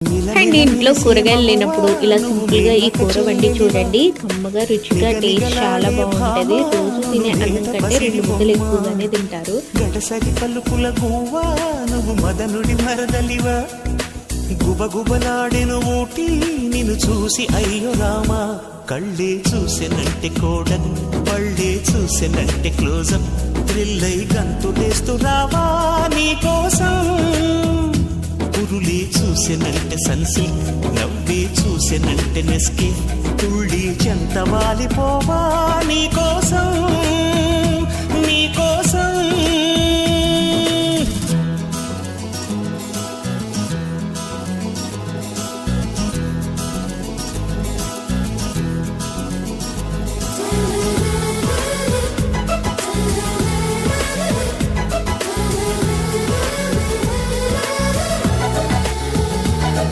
And ఇంట్లో కూరగాయలు లేనప్పుడు ఇలా సింపుల్గా ఈ కూర వండి చూడండి. కమ్మగా రుచిగా టేస్ట్ చాలా బాగుంటది. రోజు తినే అన్నం కంటే రెండు ముద్దలు ఎక్కువగానే తింటారు. పలుకుల గువ్వా నువ్వు మదనుడి మరదలివా? గుబగుబలాడెను ఊటి నిన్ను చూసి అయ్యో రామా. కళ్ళే చూసెనంటే కోడన్ పళ్ళే చూసెనంటే క్లోజప్. థ్రిల్ థ్రిల్లై గంతులేస్తూ రావా నీ కోసం చూసినంటే సన్సి నవ్వి చూసినంటే నెస్కి. తుళ్ళి చెంత వాలిపోవాలి.